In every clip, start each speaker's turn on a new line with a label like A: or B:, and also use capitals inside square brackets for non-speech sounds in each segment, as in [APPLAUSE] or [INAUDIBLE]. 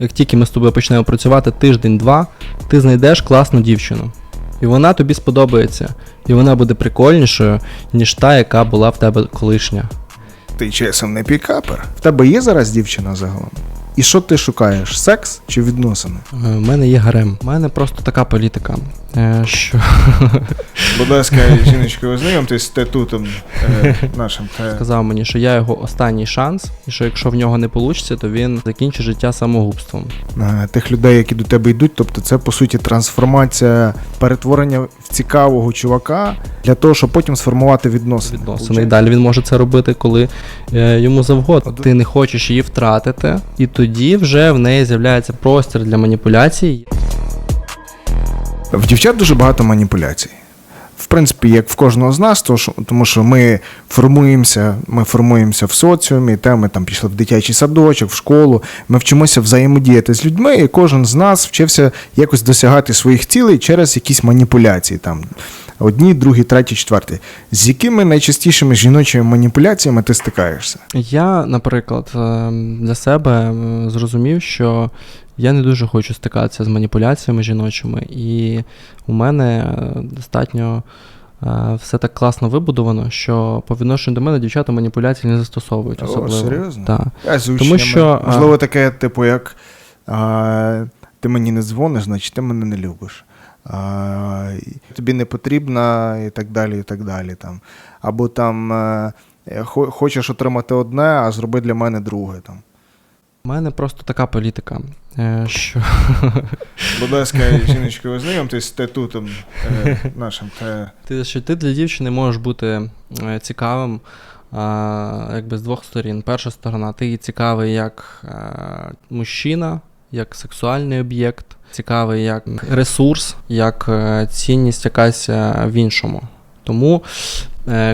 A: Як тільки ми з тобою почнемо працювати тиждень-два, ти знайдеш класну дівчину. І вона тобі сподобається. І вона буде прикольнішою, ніж та, яка була в тебе колишня.
B: Ти часом не пікапер. В тебе є зараз дівчина загалом? І що ти шукаєш? Секс чи відносини?
A: Е, У мене є гарем. У мене просто така політика, е, що [LAUGHS]
B: Будь ласка, жіночко, ознайомтесь з статутом е, нашим.
A: Сказав мені, що я його останній шанс, і що якщо в нього не вийде, то він закінчить життя самогубством.
B: е, Тих людей, які до тебе йдуть, тобто це по суті трансформація перетворення в цікавого чувака для того, щоб потім сформувати відносини.
A: відносини. І далі він може це робити, коли е, йому завгодно. Ти не хочеш її втратити, і тоді вже в неї з'являється простір для маніпуляцій.
B: В дівчат дуже багато маніпуляцій. В принципі, як в кожного з нас, тому що ми формуємося, ми формуємося в соціумі, та ми там пішли в дитячий садочок, в школу. Ми вчимося взаємодіяти з людьми, і кожен з нас вчився якось досягати своїх цілей через якісь маніпуляції. Там одні, другі, треті, четверті. З якими найчастішими жіночими маніпуляціями ти стикаєшся?
A: Я, наприклад, е, для себе е, зрозумів, що я не дуже хочу стикатися з маніпуляціями жіночими, і у мене е, достатньо. е, Все так класно вибудовано, що по відношенню до мене дівчата маніпуляції не застосовують
B: О,
A: особливо.
B: серйозно?
A: Так.
B: А, з
A: Тому що,
B: можливо, таке, типу, як а, ти мені не дзвониш, значить ти мене не любиш. А, тобі не потрібна і так далі, і так далі. Там. Або там е, хочеш отримати одне, а зроби для мене друге. Там.
A: У мене просто така політика, е, що [LAUGHS]
B: Будь ласка, жіночко, ознайомтесь з статутом е, нашим.
A: Ти, що ти для дівчини можеш бути цікавим а, якби з двох сторін. Перша сторона, ти цікавий як мужчина, як сексуальний об'єкт, цікавий як ресурс, як е, цінність якась е, в іншому. Тому,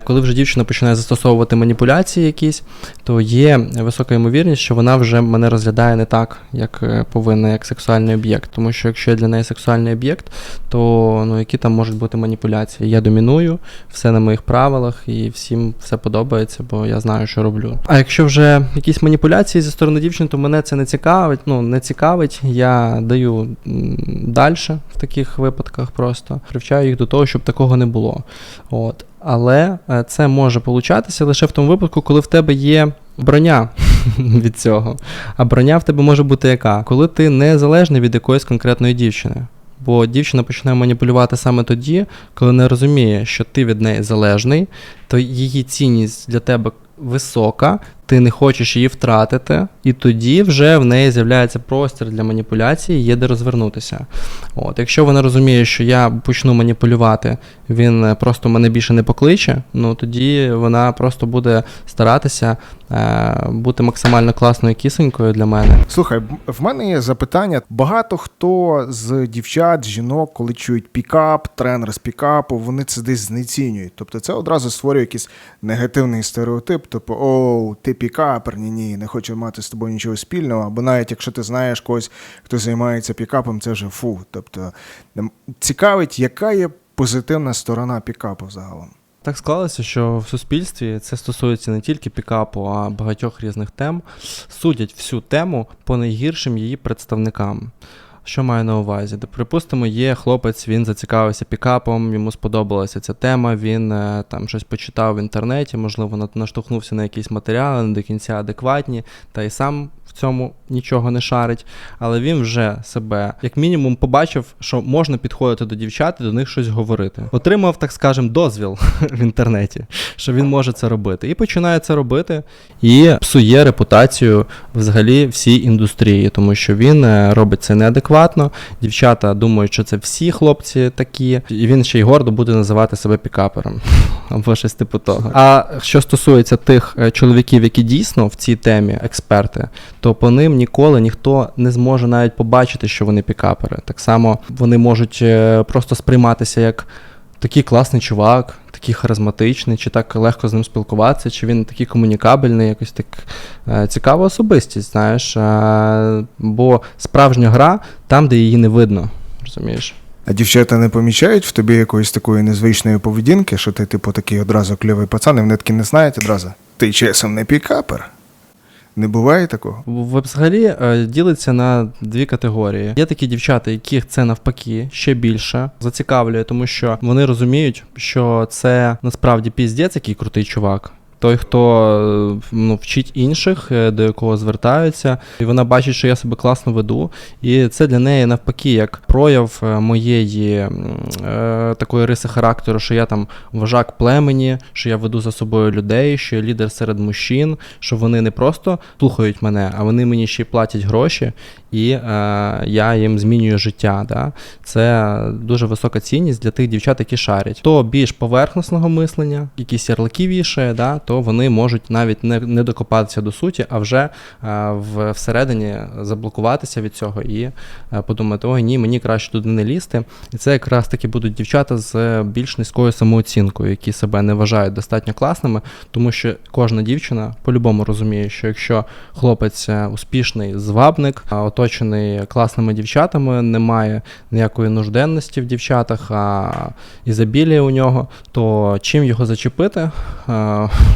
A: коли вже дівчина починає застосовувати маніпуляції якісь, то є висока ймовірність, що вона вже мене розглядає не так, як е, повинна, як сексуальний об'єкт. Тому що якщо я для неї сексуальний об'єкт, то ну, які там можуть бути маніпуляції? Я доміную, все на моїх правилах, і всім все подобається, бо я знаю, що роблю. А якщо вже якісь маніпуляції зі сторони дівчини, то мене це не цікавить. Ну, не цікавить. Я даю далі в таких випадках просто привчаю їх до того, щоб такого не було. От. Але е, це може получатися лише в тому випадку, коли в тебе є броня [LAUGHS] від цього. А броня в тебе може бути яка? Коли ти не залежний від якоїсь конкретної дівчини. Бо дівчина починає маніпулювати саме тоді, коли не розуміє, що ти від неї залежний, то її цінність для тебе висока, ти не хочеш її втратити, і тоді вже в неї з'являється простір для маніпуляції, є де розвернутися. От, якщо вона розуміє, що я почну маніпулювати, він е, просто мене більше не покличе, ну тоді вона просто буде старатися е, бути максимально класною кисонькою для мене.
B: Слухай, в мене є запитання. Багато хто з дівчат, жінок, коли чують пікап, тренер з пікапу, вони це десь знецінюють. Тобто це одразу створює якийсь негативний стереотип, типу, оу, ти пікапер, ні, ні, не хочу мати з тобою нічого спільного. Або навіть якщо ти знаєш когось, хто займається пікапом, це вже фу. Тобто ем, цікавить, яка є позитивна сторона пікапу загалом.
A: Так склалося, що в суспільстві це стосується не тільки пікапу, а багатьох різних тем. Судять всю тему по найгіршим її представникам. Що маю на увазі? Припустимо, є хлопець, він зацікавився пікапом, йому сподобалася ця тема, він е, там щось почитав в інтернеті, можливо, наштовхнувся на якісь матеріали, не до кінця адекватні, та й сам в цьому нічого не шарить. Але він вже себе, як мінімум, побачив, що можна підходити до дівчат і до них щось говорити. Отримав, так скажем, дозвіл [LAUGHS] в інтернеті, що він може це робити. І починає це робити, і псує репутацію взагалі всій індустрії, тому що він е, робить це неадекватно. Дівчата думають, що це всі хлопці такі, і він ще й гордо буде називати себе пікапером [LAUGHS] або щось типу того. А що стосується тих е, чоловіків, які дійсно в цій темі експерти, то по ним ніколи ніхто не зможе навіть побачити, що вони пікапери. Так само вони можуть е, просто сприйматися як такий класний чувак, такий харизматичний, чи так легко з ним спілкуватися, чи він такий комунікабельний, якось так е, цікава особистість, знаєш. Е, бо справжня гра там, де її не видно. Розумієш?
B: А дівчата не помічають в тобі якоїсь такої незвичної поведінки, що ти, типу, такий одразу кльовий пацан, і вони такі не знають одразу. Ти часом не пікапер. Не буває такого?
A: Взагалі е, ділиться на дві категорії. Є такі дівчата, яких це навпаки ще більше зацікавлює, тому що вони розуміють, що це насправді піздець, який крутий чувак. Той, хто е, ну, вчить інших, е, до якого звертаються, і вона бачить, що я себе класно веду. І це для неї навпаки як прояв е, моєї е, такої риси характеру, що я там вожак племені, що я веду за собою людей, що я лідер серед мужчин, що вони не просто слухають мене, а вони мені ще й платять гроші, і е, я їм змінюю життя. Да? Це дуже висока цінність для тих дівчат, які шарять. То більш поверхностного мислення, якісь ярлики вішає, да? то вони можуть навіть не, не докопатися до суті, а вже е, в, всередині заблокуватися від цього і е, подумати, ой, ні, мені краще туди не лізти. І це якраз таки будуть дівчата з більш низькою самооцінкою, які себе не вважають достатньо класними, тому що кожна дівчина по-любому розуміє, що якщо хлопець е, успішний звабник, оточений класними дівчатами, немає ніякої нужденності в дівчатах, а ізобілія у нього, то чим його зачепити,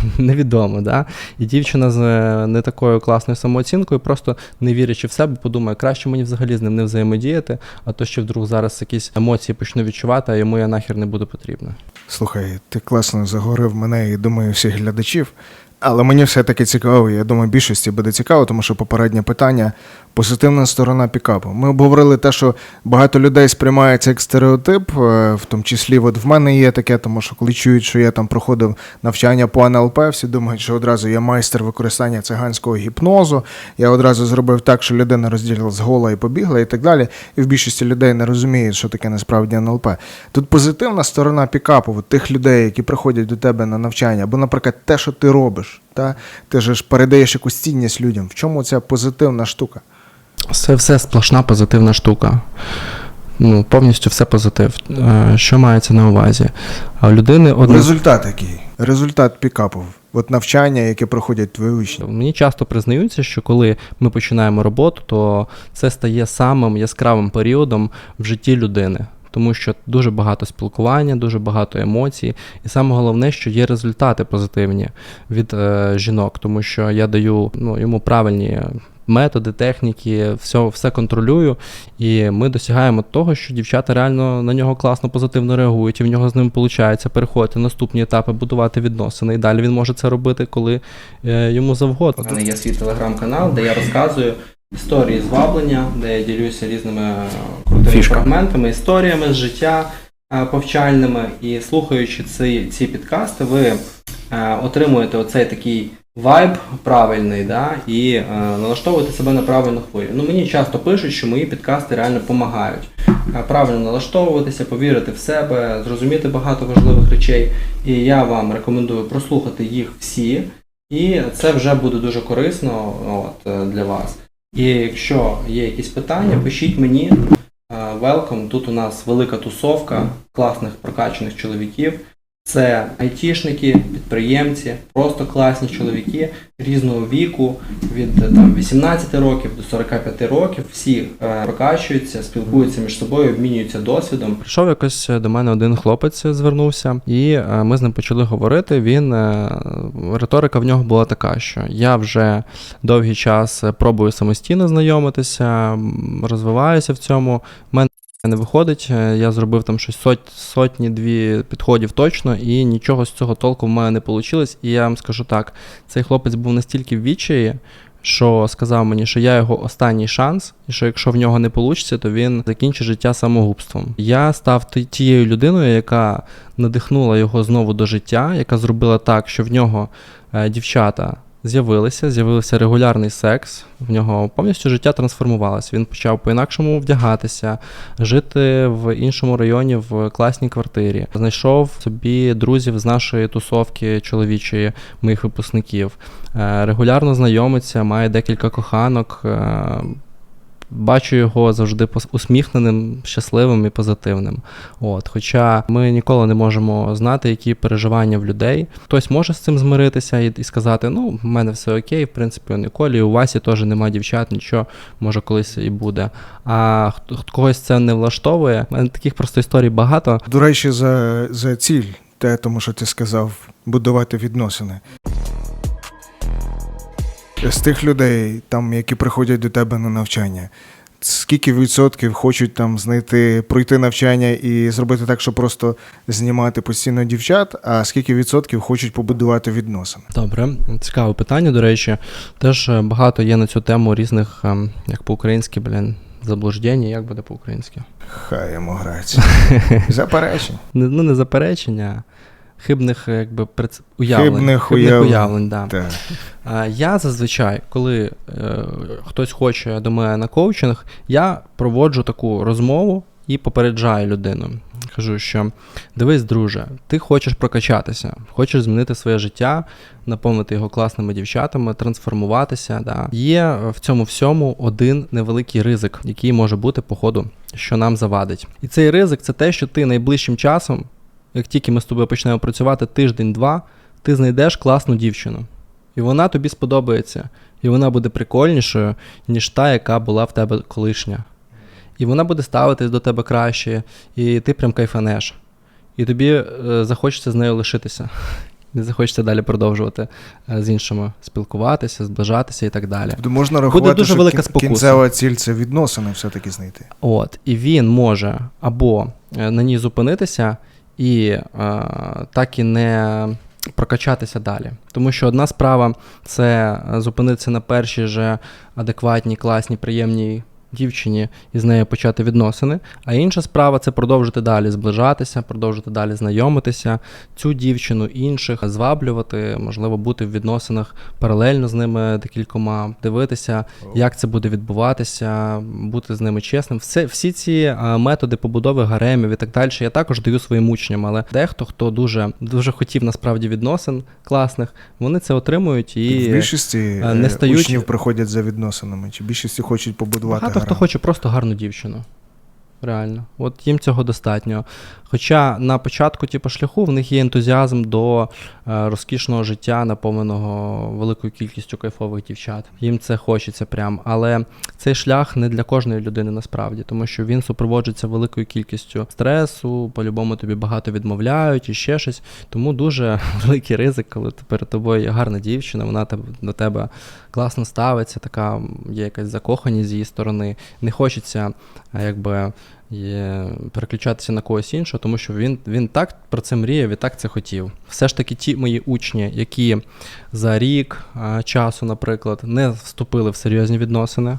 A: [LAUGHS] невідомо. Да? І дівчина з е, не такою класною самооцінкою, просто не вірячи в себе, подумає, краще мені взагалі з ним не взаємодіяти, а то ще вдруг зараз якісь емоції почну відчувати, а йому я нахер не буду потрібна.
B: Слухай, ти класно заговорив мене і думаю всіх глядачів. Але мені все-таки цікаво, я думаю, більшості буде цікаво, тому що попереднє питання позитивна сторона пікапу. Ми обговорили те, що багато людей сприймає це як стереотип, е, в тому числі от в мене є таке, тому що коли чують, що я там проходив навчання по НЛП, всі думають, що одразу я майстер використання циганського гіпнозу. Я одразу зробив так, що людина розділила з гола і побігла, і так далі. І в більшості людей не розуміють, що таке насправді НЛП. Тут позитивна сторона пікапу, от тих людей, які приходять до тебе на навчання, або, наприклад, те, що ти робиш, та? ти ж передаєш якусь цінність людям. В чому ця позитивна штука?
A: Це все сплошна позитивна штука. Ну, повністю все позитив. Е, Що мається на увазі? А у людини одне...
B: Результат який? Результат пікапу. От навчання, яке проходять твої учні.
A: Мені часто признаються, що коли ми починаємо роботу, то це стає самим яскравим періодом в житті людини. Тому що дуже багато спілкування, дуже багато емоцій, і саме головне, що є результати позитивні від е, жінок, тому що я даю ну, йому правильні методи, техніки, все, все контролюю, і ми досягаємо того, що дівчата реально на нього класно позитивно реагують, і в нього з ним виходить переходити наступні етапи, будувати відносини. І далі він може це робити, коли е, йому завгодно. У мене є свій телеграм-канал, де я розказую історії зваблення, де я ділюся різними е, крутими
B: Фішка.
A: фрагментами, історіями з життя е, повчальними. І слухаючи ці, ці підкасти, ви е, отримуєте оцей такий вайб правильний, да, і е, налаштовуєте себе на правильну хвилю. Ну, мені часто пишуть, що мої підкасти реально допомагають. Е, Правильно налаштовуватися, повірити в себе, зрозуміти багато важливих речей. І я вам рекомендую прослухати їх всі. І це вже буде дуже корисно от, е, для вас. І якщо є якісь питання, пишіть мені. Е, Welcome. Тут у нас велика тусовка класних прокачаних чоловіків. Це айтішники, підприємці, просто класні чоловіки різного віку, від е, там, 18 років до 45 років. Всі е, прокачуються, спілкуються між собою, обмінюються досвідом. Прийшов якось до мене один хлопець, звернувся, і е, ми з ним почали говорити. Він е, риторика в нього була така, що я вже довгий час е, пробую самостійно знайомитися, розвиваюся в цьому. В мене не виходить. Е, Я зробив там щось сот, сотні-дві підходів точно, і нічого з цього толку в мене не вийшло. І я вам скажу так: цей хлопець був настільки в відчаї, що сказав мені, що я його останній шанс, і що якщо в нього не вийде, то він закінчить життя самогубством. Я став ті- тією людиною, яка надихнула його знову до життя, яка зробила так, що в нього е, дівчата. З'явилися, з'явився регулярний секс. В нього повністю життя трансформувалося. Він почав по-інакшому вдягатися, жити в іншому районі в класній квартирі. Знайшов собі друзів з нашої тусовки чоловічої, моїх випускників. Е, Регулярно знайомиться, має декілька коханок. Бачу його завжди усміхненим, щасливим і позитивним. От, хоча ми ніколи не можемо знати, які переживання в людей. Хтось може з цим змиритися і, і сказати: ну, в мене все окей, в принципі, у Ніколі, у Васі теж немає дівчат, нічого, може колись і буде. А хто- когось це не влаштовує. У мене таких просто історій багато.
B: До речі, за, за ціль, те, тому що ти сказав, будувати відносини. З тих людей, там, які приходять до тебе на навчання, скільки відсотків хочуть там знайти, пройти навчання і зробити так, щоб просто знімати постійно дівчат, а скільки відсотків хочуть побудувати відносини?
A: Добре, цікаве питання, до речі. Теж е, багато є на цю тему різних, ем, як по-українськи, блін, заблуждень, як буде по-українськи.
B: Хай йому грається. [LAUGHS] Заперечень.
A: Ну, не заперечення, хибних якби, прец- уявлень.
B: Хибних уявлень.
A: уявлень да.
B: Так.
A: А, Я зазвичай, коли е, хтось хоче до мене на коучинг, я проводжу таку розмову і попереджаю людину. Кажу, що дивись, друже, ти хочеш прокачатися, хочеш змінити своє життя, наповнити його класними дівчатами, трансформуватися. Да. Є в цьому всьому один невеликий ризик, який може бути по ходу, що нам завадить. І цей ризик це те, що ти найближчим часом, як тільки ми з тобою почнемо працювати тиждень-два, ти знайдеш класну дівчину. І вона тобі сподобається. І вона буде прикольнішою, ніж та, яка була в тебе колишня. І вона буде ставитись до тебе краще, і ти прям кайфанеш. І тобі е, захочеться з нею лишитися. [LAUGHS] Не захочеться далі продовжувати е, з іншими спілкуватися, зближатися і так далі.
B: Тобто можна рахувати,
A: дуже
B: що
A: велика спокуса.
B: кінцева ціль це відносини все-таки знайти.
A: От, і він може або е, на ній зупинитися і е, так і не прокачатися далі. Тому що одна справа це зупинитися на першій же адекватній, класній, приємній дівчині і з нею почати відносини. А інша справа це продовжити далі зближатися, продовжити далі знайомитися, цю дівчину інших зваблювати, можливо, бути в відносинах паралельно з ними декількома, дивитися, як це буде відбуватися, бути з ними чесним. Все, всі ці методи побудови гаремів і так далі, я також даю своїм учням, але дехто, хто дуже, дуже хотів насправді відносин класних, вони це отримують і
B: в більшості
A: не
B: е,
A: стають-
B: учнів приходять за відносинами, чи більшості хочуть побудувати
A: багато хто хоче просто гарну дівчину. Реально, от їм цього достатньо. Хоча на початку типу, шляху в них є ентузіазм до е, розкішного життя, наповненого великою кількістю кайфових дівчат. Їм це хочеться прям. Але цей шлях не для кожної людини насправді, тому що він супроводжується великою кількістю стресу, по-любому тобі багато відмовляють і ще щось. Тому дуже [LAUGHS] великий ризик, коли перед тобою є гарна дівчина, вона до тебе класно ставиться, така є якась закоханість з її сторони. Не хочеться якби. Є, переключатися на когось іншого, тому що він, він так про це мріяв і так це хотів. Все ж таки, ті мої учні, які за рік а, часу, наприклад, не вступили в серйозні відносини,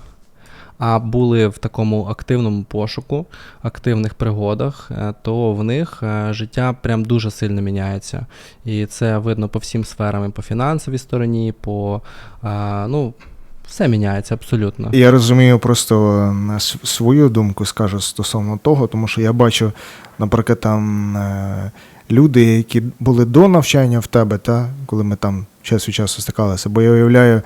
A: а були в такому активному пошуку, активних пригодах, е, то в них е, життя прям дуже сильно міняється. І це видно по всім сферам, і по фінансовій стороні, по ну, все міняється абсолютно.
B: Я розумію просто е, свою думку скажу стосовно того, тому що я бачу, наприклад, там е, люди, які були до навчання в тебе, та, коли ми там час від часу стикалися, бо я уявляю е,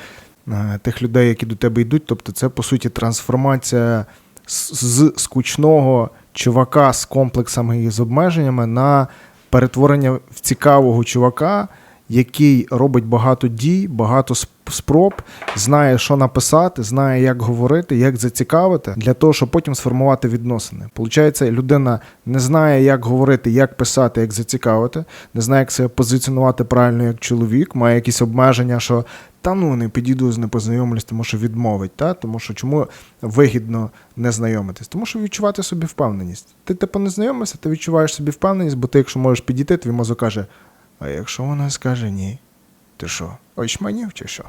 B: тих людей, які до тебе йдуть, тобто це по суті трансформація з, з скучного чувака з комплексами і з обмеженнями на перетворення в цікавого чувака, який робить багато дій, багато спроб, знає, що написати, знає, як говорити, як зацікавити, для того, щоб потім сформувати відносини. Получається, людина не знає, як говорити, як писати, як зацікавити, не знає, як себе позиціонувати правильно як чоловік, має якісь обмеження, що та ну не підійду з не познайомлюсь, тому що відмовить. Та? Тому що чому вигідно не знайомитись? Тому що відчувати собі впевненість. Ти типу не знайомишся, ти відчуваєш собі впевненість, бо ти, якщо можеш підійти, твій мозок каже: а якщо вона скаже ні, ти що, очманів чи що?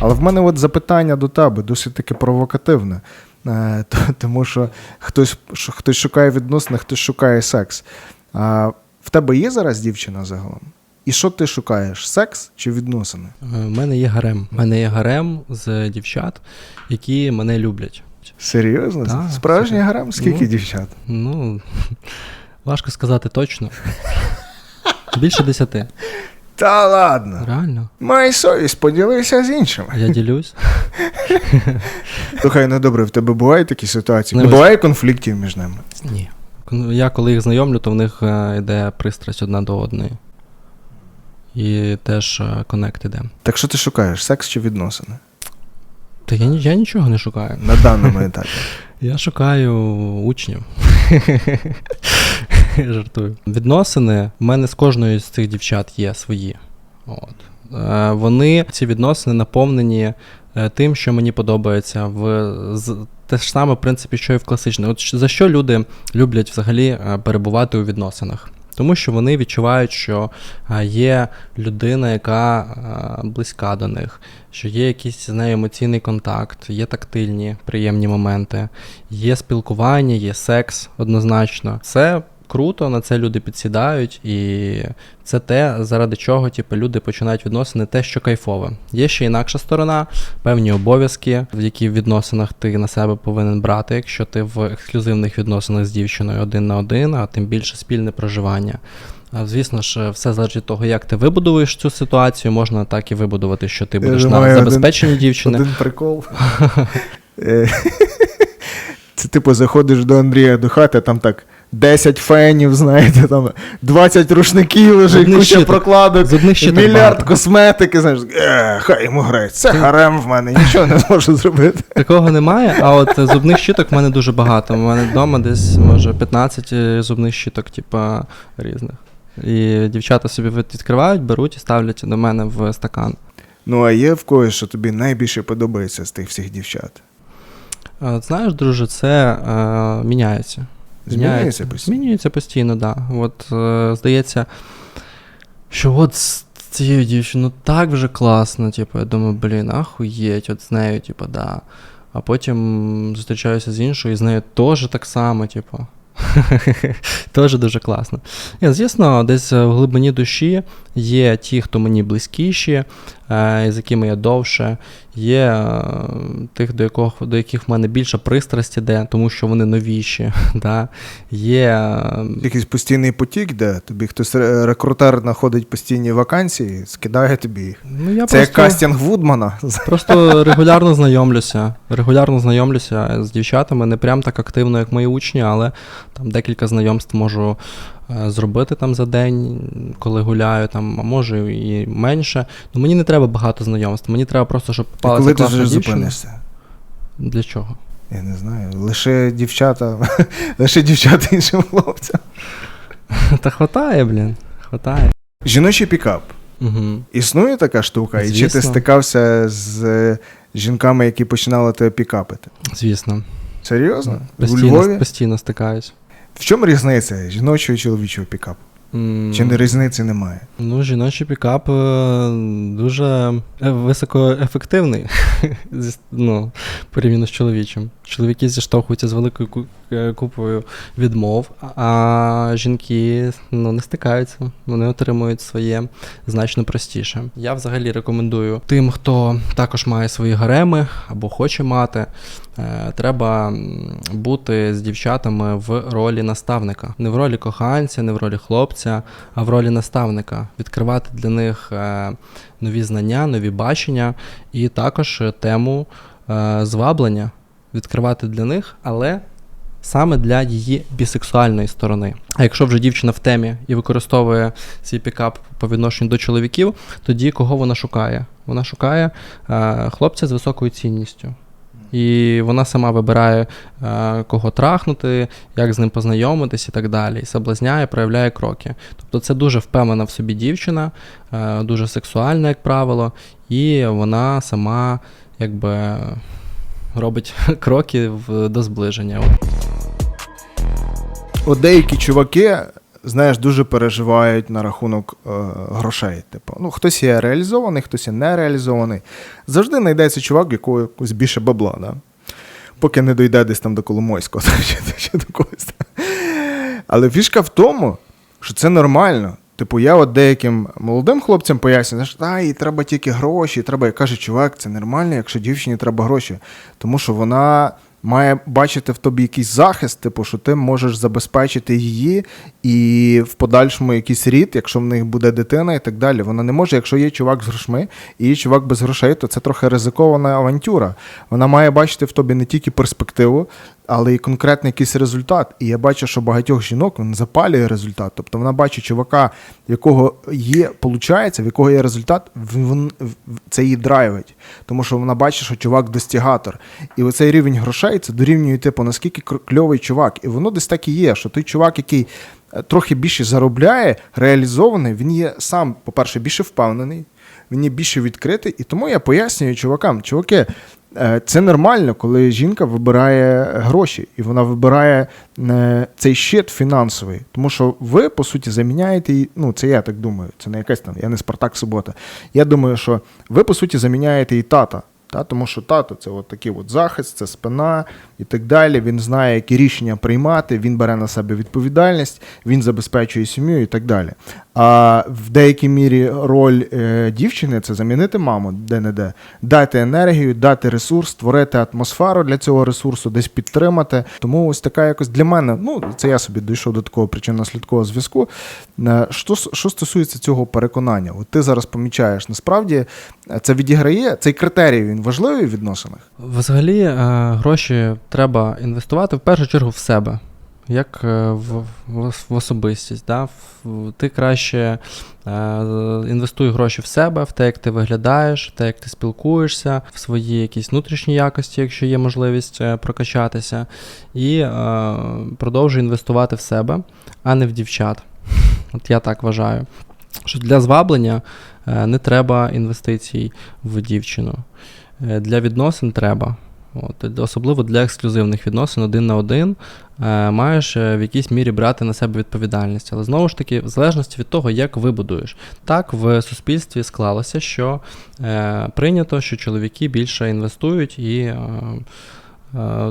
B: Але в мене от запитання до тебе досить таки провокативне. Е, [LAUGHS] Тому що хтось, хтось шукає відносини, хтось шукає секс. А в тебе є зараз дівчина загалом? І що ти шукаєш? Секс чи відносини?
A: У мене є гарем. У мене є гарем з дівчат, які мене люблять.
B: Серйозно?
A: Так,
B: Справжній гарем? Скільки
A: ну.
B: дівчат?
A: Ну, важко сказати точно. Більше десяти.
B: Та ладно.
A: Реально.
B: Май совість, поділися з іншими.
A: Я ділюсь.
B: Слухай, ну добре, в тебе бувають такі ситуації?
A: Не
B: Не буває конфліктів між ними?
A: Ні. Я коли їх знайомлю, то в них е, йде пристрасть одна до одної. І теж е, коннект іде.
B: Так що ти шукаєш? Секс чи відносини?
A: Та я, я нічого не шукаю.
B: На даному етапі. [LAUGHS]
A: Я шукаю учнів. [LAUGHS] [LAUGHS] Жартую. Відносини в мене з кожною з цих дівчат є свої. От. Е, Вони ці відносини наповнені е, тим, що мені подобається. В те ж саме, в принципі, що і в класичних. От за що люди люблять взагалі е, перебувати у відносинах? Тому що вони відчувають, що є людина, яка близька до них, що є якийсь з нею емоційний контакт, є тактильні приємні моменти, є спілкування, є секс однозначно. Це круто, на це люди підсідають, і це те, заради чого типу, люди починають відносини, те, що кайфове. Є ще інакша сторона, певні обов'язки, в які в відносинах ти на себе повинен брати, якщо ти в ексклюзивних відносинах з дівчиною один на один, а тим більше спільне проживання. Звісно ж, все залежить від того, як ти вибудуєш цю ситуацію, можна так і вибудувати, що ти
B: Я
A: будеш на забезпеченні дівчини.
B: Один прикол. [LAUGHS] Це типу заходиш до Андрія до хати, там так 10 фенів, знаєте, там 20 рушників лежить, куча
A: щиток.
B: прокладок, мільярд косметики, знаєш, е, хай йому грає. Це гарем в мене, нічого не зможу зробити.
A: Такого немає, а от зубних щіток в мене дуже багато. У мене вдома десь, може, 15 е, зубних щіток, типа, різних. І дівчата собі відкривають, беруть і ставлять до мене в стакан.
B: Ну, а є в когось, що тобі найбільше подобається з тих всіх дівчат?
A: Знаєш, друже, це е, міняється.
B: Змінюється постійно.
A: Змінюється постійно, так. Да. От е, здається, що от з цією дівчиною ну так вже класно. Типу, я думаю, блін, ахуєть, от з нею, типу, да. А потім зустрічаюся з іншою, і з нею теж так само, типу. [LAUGHS] Теж дуже класно. Ні, звісно, десь в глибині душі є ті, хто мені близькіші, е, з якими я довше, є е, тих, до, якого, до яких в мене більше пристрасть іде, тому що вони новіші. [LAUGHS] Да? Є е,
B: Якийсь постійний потік, де тобі хтось рекрутер знаходить постійні вакансії, скидає тобі їх.
A: ну, я
B: Це як кастинг Вудмана. [LAUGHS]
A: просто регулярно знайомлюся. Регулярно знайомлюся з дівчатами, не прям так активно, як мої учні, але там декілька знайомств можу зробити там за день, коли гуляю, там, а може і менше. Ну мені не треба багато знайомств. Мені треба просто, щоб попалася
B: коли ти вже зупинишся?
A: Для чого?
B: Я не знаю. Лише дівчата, [LAUGHS] лише дівчата іншим хлопцям. [LAUGHS]
A: Та хватає, блін. Хватає.
B: Жіночий пікап.
A: Угу.
B: Існує така штука, і чи ти стикався з е, жінками, які починали тебе пікапити?
A: Звісно.
B: Серйозно? У Львові?
A: постійно стикаюсь.
B: В чому різниця жіночого і чоловічого пікапу? Чи не різниці немає?
A: Ну, жіночий пікап е, дуже е, високоефективний, [LAUGHS] ну, порівняно з чоловічим. Чоловіки зіштовхуються з великою е, купою відмов, а жінки ну, не стикаються, вони отримують своє значно простіше. Я взагалі рекомендую тим, хто також має свої гареми або хоче мати. Е, Треба бути з дівчатами в ролі наставника, не в ролі коханця, не в ролі хлопця, а в ролі наставника, відкривати для них е, нові знання, нові бачення і також тему е, зваблення, відкривати для них, але саме для її бісексуальної сторони. А якщо вже дівчина в темі і використовує свій пікап по відношенню до чоловіків, тоді кого вона шукає? Вона шукає хлопця з високою цінністю. І вона сама вибирає, е, кого трахнути, як з ним познайомитись і так далі. І соблазняє, проявляє кроки. Тобто це дуже впевнена в собі дівчина, е, дуже сексуальна, як правило, і вона сама якби робить [LAUGHS] кроки в, до зближення. От
B: деякі чуваки, знаєш, дуже переживають на рахунок е, грошей. Типу, ну, хтось є реалізований, хтось є нереалізований. Завжди знайдеться чувак, якого якось більше бабла, да? поки не дойде десь там до Коломойського [LAUGHS] чи, до когось. Але фішка в тому, що це нормально. Типу, я от деяким молодим хлопцям пояснюю, що їй треба тільки гроші, треба. Я кажу, чувак, це нормально, якщо дівчині треба гроші. Тому що вона має бачити в тобі якийсь захист, типу, що ти можеш забезпечити її і в подальшому якийсь рід, якщо в них буде дитина і так далі. Вона не може, якщо є чувак з грошми і є чувак без грошей, то це трохи ризикована авантюра. Вона має бачити в тобі не тільки перспективу, але й конкретний якийсь результат. І я бачу, що багатьох жінок він запалює результат. Тобто вона бачить чувака, в якого є, получається, в якого є результат, він, це її драйвить. Тому що вона бачить, що чувак достігатор. І оцей рівень грошей це дорівнює, типу, наскільки кльовий чувак. І воно десь так і є, що той чувак, який е, трохи більше заробляє, реалізований, він є сам, по-перше, більше впевнений. він є більше відкритий. І тому я пояснюю чувакам, чуваки, це нормально, коли жінка вибирає гроші, і вона вибирає е, цей щит фінансовий. Тому що ви, по суті, заміняєте її. Ну, це я так думаю, це не якась там, я не Спартак Субота. Я думаю, що ви, по суті, заміняєте і тата. Та, тому що тато це от такий от захист, це спина і так далі. Він знає, які рішення приймати, він бере на себе відповідальність, він забезпечує сім'ю і так далі. А в деякій мірі роль е, дівчини це замінити маму де-не-де, дати енергію, дати ресурс, створити атмосферу для цього ресурсу, десь підтримати. Тому ось така якось для мене, ну це я собі дійшов до такого причинно-слідкового зв'язку. Е, Що, що стосується цього переконання, от ти зараз помічаєш, насправді е, це відіграє цей критерій, він важливий в відносинах.
A: Взагалі, е, гроші треба інвестувати в першу чергу в себе, як е, в, в, особистість. Да? Ти краще е, інвестуй гроші в себе, в те, як ти виглядаєш, в те, як ти спілкуєшся, в свої якісь внутрішні якості, якщо є можливість е, прокачатися, і продовжуй інвестувати в себе, а не в дівчат. От я так вважаю. Що для зваблення не треба інвестицій в дівчину. Для відносин треба. От, особливо для ексклюзивних відносин один на один е, маєш е, в якійсь мірі брати на себе відповідальність. Але знову ж таки, в залежності від того, як вибудуєш. Так, в суспільстві склалося, що е, прийнято, що чоловіки більше інвестують і е,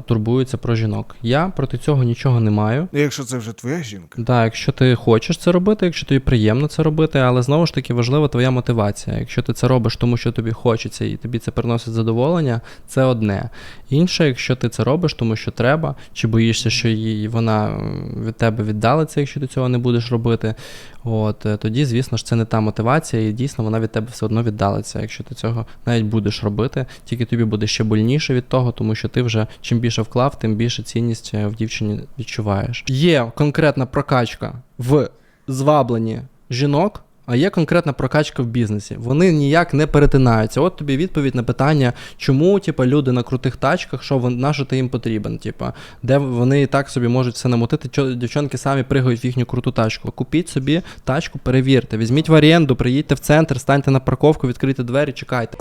A: турбуються про жінок. Я проти цього нічого не маю.
B: Ну, Якщо це вже твоя жінка.
A: Да, якщо ти хочеш це робити, якщо тобі приємно це робити, але знову ж таки важлива твоя мотивація. Якщо ти це робиш, тому що тобі хочеться і тобі це приносить задоволення, це одне. Інше, якщо ти це робиш, тому що треба, чи боїшся, що їй вона від тебе віддалиться, якщо ти цього не будеш робити. От е, тоді, звісно ж, це не та мотивація, і дійсно вона від тебе все одно віддалиться, якщо ти цього навіть будеш робити, тільки тобі буде ще больніше від того, тому що ти вже чим більше вклав, тим більше цінність е, в дівчині відчуваєш. Є конкретна прокачка в звабленні жінок. А є конкретна прокачка в бізнесі. Вони ніяк не перетинаються. От тобі відповідь на питання, чому типа, люди на крутих тачках, що вон, на що ти їм потрібен? Типа, де вони і так собі можуть все намотити, чо дівчонки самі пригають в їхню круту тачку. Купіть собі тачку, перевірте, візьміть в оренду, приїдьте в центр, станьте на парковку, відкрийте двері, чекайте.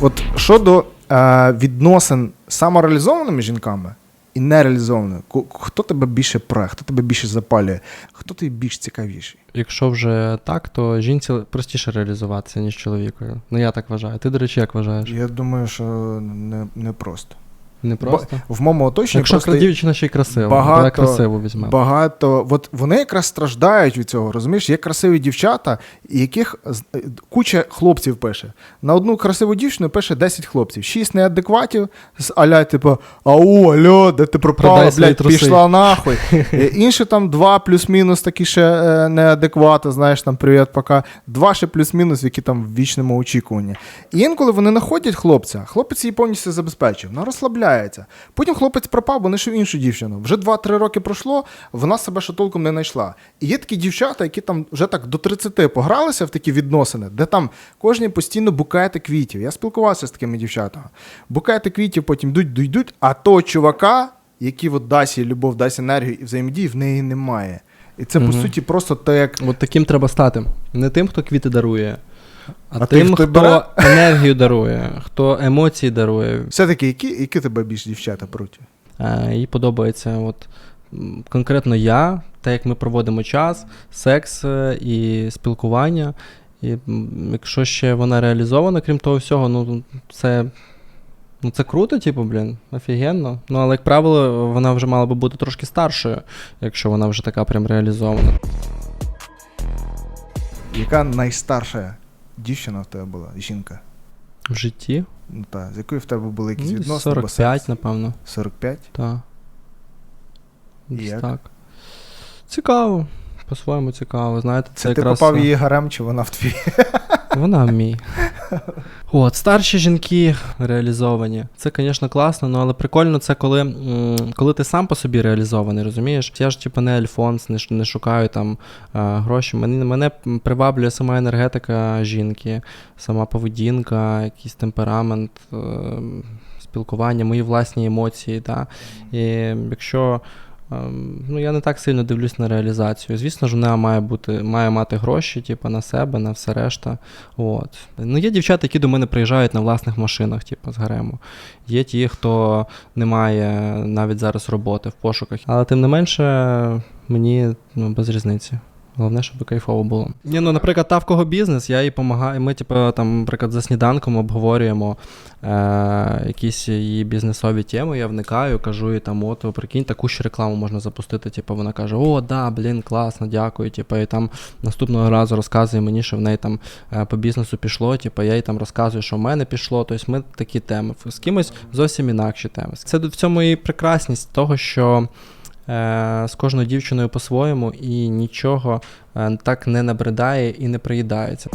B: От щодо е, відносин з самореалізованими жінками і не реалізовано. хто тебе більше пре, хто тебе більше запалює, хто тобі більш цікавіший?
A: Якщо вже так, то жінці простіше реалізуватися, ніж чоловікові. Ну я так вважаю. Ти, до речі, як вважаєш?
B: Я думаю, що не, не просто.
A: Не просто.
B: В моєму оточенні
A: Якщо
B: просто
A: дівчина ще й красива,
B: багато-
A: давай красиву візьмемо.
B: багато. От вони якраз страждають від цього. Розумієш, є красиві дівчата, яких е, куча хлопців пише. На одну красиву дівчину пише 10 хлопців, 6 неадекватів з аля, типу, ау, альо, де ти пропала, блядь, пішла нахуй. [LAUGHS] Е, Інші там два плюс-мінус такі ще е, неадеквати, знаєш, там привіт, пока. Два ще плюс-мінус, які там в вічному очікуванні. І інколи вони знаходять хлопця, хлопець її повністю забезпечив, вона розслабляється. Потім хлопець пропав, бо знайшов іншу дівчину. Вже 2-3 роки пройшло, вона себе ще толком не знайшла. І є такі дівчата, які там вже так до 30 погралися в такі відносини, де там кожні постійно букети квітів. Я спілкувався з такими дівчатами. Букети квітів потім йдуть, дійдуть, а того чувака, який от дасть їй любов, дасть енергію і взаємодії, в неї немає. І це, по суті, просто те, як
A: От таким треба стати. Не тим, хто квіти дарує, а,
B: А тим, хто бере?
A: енергію дарує, хто емоції дарує.
B: все-таки, які, які тебе більш дівчата беруть?
A: Е, Їй подобається от, конкретно я, те, як ми проводимо час, секс е, і спілкування. І якщо ще вона реалізована, крім того всього, ну це. Ну, це круто, типу, блін, офігенно. Ну, але, як правило, вона вже мала би бути трошки старшою, якщо вона вже така прям реалізована.
B: Яка найстарша дівчина в тебе була, жінка?
A: В житті.
B: Ну так. з якою в тебе були якісь
A: Ну,
B: відносини?
A: 45, напевно.
B: 45?
A: Так. Десь
B: як?
A: так. Цікаво. По-своєму цікаво. Знаєте, це,
B: Це ти
A: якраз...
B: попав її гарем, чи вона в твій?
A: Вона в мій. [LAUGHS] От, старші жінки реалізовані. Це, звісно, класно, ну, але прикольно це коли, коли ти сам по собі реалізований, розумієш? Я ж типу не альфонс, не, не шукаю там е, гроші. Мене, мене приваблює сама енергетика жінки, сама поведінка, якийсь темперамент, е, спілкування, мої власні емоції. Да? І якщо ну, я не так сильно дивлюсь на реалізацію. Звісно ж, вона має бути, має мати гроші, типу, на себе, на все решта. От. Ну, є дівчата, які до мене приїжджають на власних машинах, типу, з гарему. Є ті, хто не має навіть зараз роботи в пошуках. Але тим не менше, мені ну, без різниці. Головне, щоб кайфово було. Ні, ну, наприклад, та в кого бізнес, я їй допомагаю. Ми, типу, там, наприклад, за сніданком обговорюємо е, якісь її бізнесові теми. Я вникаю, кажу їй там, от, прикинь, таку ж рекламу можна запустити. Типу, вона каже: О, да, блін, класно, дякую. Типу, і там наступного разу розказує мені, що в неї там е, по бізнесу пішло. Типу, я їй там розказую, що в мене пішло. Тобто ми такі теми. З кимось зовсім інакші теми. Це в цьому і прекрасність того, що. Е, з кожною дівчиною по-своєму і нічого е, так не набридає і не приїдається.